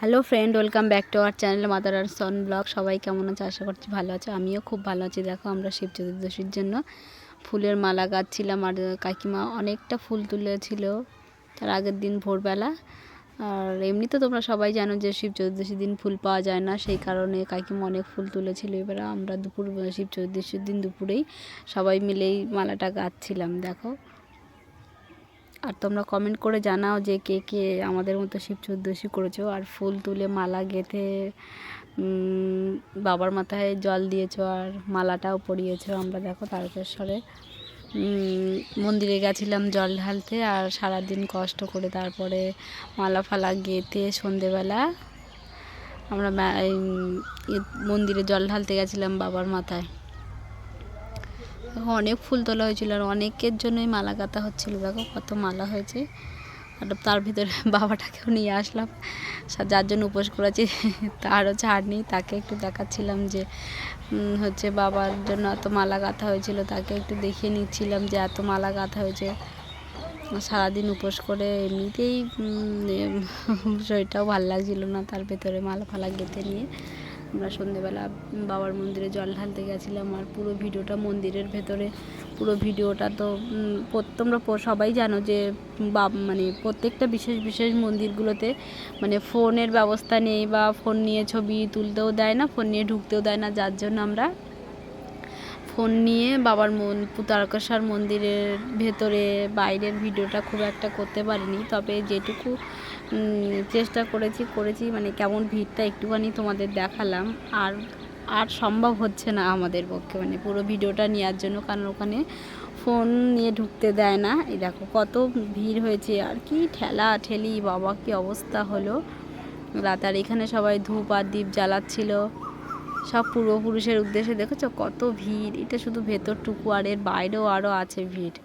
Hello friend, welcome back to our channel mother R son blog. সবাই কেমন আছে? আশা করছি ভালো আছে। আমিও খুব ভালো আছি। দেখো, আমরা শিব চতুর্দশীর জন্য ফুলের মালা গাচ্ছিলাম আর কাকিমা অনেকটা ফুল তুলেছিল তার আগের দিন ভোরবেলা। আর এমনি তো তোমরা সবাই জানো যে শিব চতুর্দশীর দিন ফুল পাওয়া যায় না, সেই কারণে কাকিমা অনেক ফুল তুলেছিল। এবারে আমরা দুপুর, শিব চতুর্দশীর দিন দুপুরেই সবাই মিলেই মালাটা গাচ্ছিলাম দেখো। আর তোমরা কমেন্ট করে জানাও যে কে কে আমাদের মতো শিব চৌদ্দশী করেছ। আর ফুল তুলে মালা গেঁথে বাবার মাথায় জল দিয়েছ আর মালাটাও পরিয়েছো আমরা দেখো তারকেশ্বরে। মন্দিরে গেছিলাম জল ঢালতে আর সারাদিন কষ্ট করে তারপরে মালা ফালা গেঁথে সন্ধেবেলা আমরা মন্দিরে জল ঢালতে গেছিলাম বাবার মাথায়। দেখো, অনেক ফুল তোলা হয়েছিল আর অনেকের জন্যই মালা গাঁথা হচ্ছিল। দেখো কত মালা হয়েছে। আর তার ভিতরে বাবাটাকেও নিয়ে আসলাম। যার জন্য উপোস করেছি, তারও ছাড় নেই। তাকে একটু দেখাচ্ছিলাম যে হচ্ছে বাবার জন্য এত মালা গাঁথা হয়েছিল। তাকে একটু দেখিয়ে নিচ্ছিলাম যে এত মালা গাঁথা হয়েছে। সারাদিন উপোস করে এমনিতেই শরীরটাও ভালো লাগছিল না তার ভেতরে মালা ফালা গেঁথে নিয়ে। আমরা সন্ধেবেলা বাবার মন্দিরে জল ঢালতে গেছিলাম আর পুরো ভিডিওটা মন্দিরের ভেতরে, পুরো ভিডিওটা তো তোমরা সবাই জানো যে বা মানে প্রত্যেকটা বিশেষ বিশেষ মন্দিরগুলোতে মানে ফোনের ব্যবস্থা নেই বা ফোন নিয়ে ছবি তুলতেও দেয় না, ফোন নিয়ে ঢুকতেও দেয় না, যার জন্য আমরা ফোন নিয়ে বাবার মন তারকেশ্বর মন্দিরের ভেতরে, বাইরের ভিডিওটা খুব একটা করতে পারিনি। তবে যেটুকু চেষ্টা করেছি করেছি মানে কেমন ভিড়টা একটুখানি তোমাদের দেখালাম। আর আর সম্ভব হচ্ছে না আমাদের পক্ষে মানে পুরো ভিডিওটা নেওয়ার জন্য, কারণ ওখানে ফোন নিয়ে ঢুকতে দেয় না। এই দেখো কত ভিড় হয়েছে, আর কি ঠেলা ঠেলি, বাবা কি অবস্থা হলো। রাত, আর এখানে সবাই ধূপ আর দ্বীপ জ্বালাচ্ছিল। সব পূর্বপুরুষের উদ্দেশ্যে দেখেছ? কত ভিড়। এটা শুধু ভেতরটুকু আর এর বাইরেও আরও আছে ভিড়।